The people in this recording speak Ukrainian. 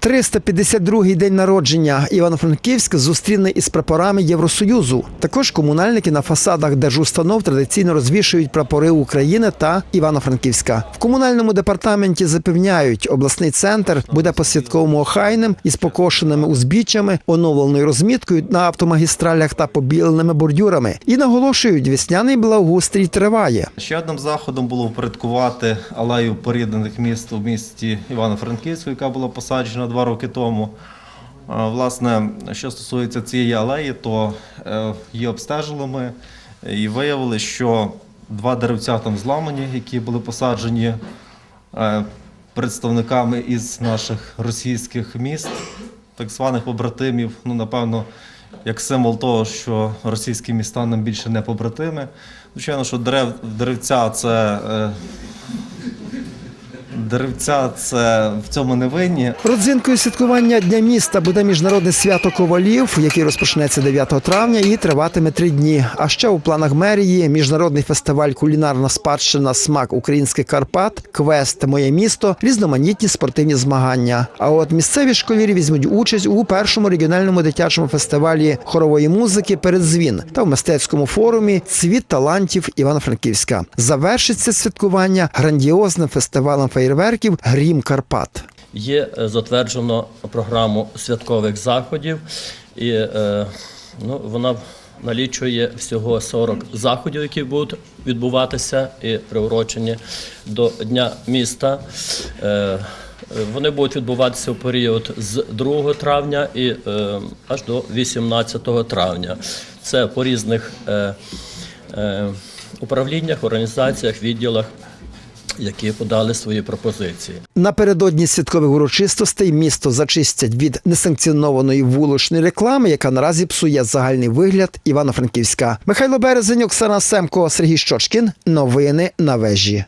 352-й день народження Івано-Франківськ зустріне із прапорами Євросоюзу. Також комунальники на фасадах держустанов традиційно розвішують прапори України та Івано-Франківська. В комунальному департаменті запевняють, обласний центр буде по-святковому охайним із покошеними узбіччями, оновленою розміткою на автомагістралях та побіленими бордюрами. І наголошують, весняний благоустрій триває. Ще одним заходом було впорядкувати алею поріднених міст у місті Івано-Франківську, яка була посаджена два роки тому. Власне, що стосується цієї алеї, то е, її обстежили ми і виявили, що два деревця там зламані, які були посаджені е, представниками із наших російських міст, так званих побратимів. Ну, напевно, як символ того, що російські міста нам більше не побратими. Звичайно, що дерев, деревця це. Деревця це в цьому не винні. Родзинкою святкування Дня міста буде міжнародне свято ковалів, який розпочнеться 9 травня і триватиме три дні. А ще у планах мерії міжнародний фестиваль Кулінарна спадщина Смак українських Карпат, квест Моє місто, різноманітні спортивні змагання. А от місцеві школярі візьмуть участь у першому регіональному дитячому фестивалі хорової музики Передзвін та в мистецькому форумі Цвіт талантів Івано-Франківська. Завершиться святкування грандіозним фестивалем феєрверків Грім Карпат. Є е, затверджено програму святкових заходів, і е, ну, вона налічує всього 40 заходів, які будуть відбуватися і приурочені до Дня міста. Е, вони будуть відбуватися в період з 2 травня і аж до 18 травня. Це по різних управліннях, організаціях, відділах, які подали свої пропозиції. Напередодні святкових урочистостей місто зачистять від несанкціонованої вуличної реклами, яка наразі псує загальний вигляд Івано-Франківська. Михайло Березень, Оксана Семко, Сергій Щочкін. Новини на вежі.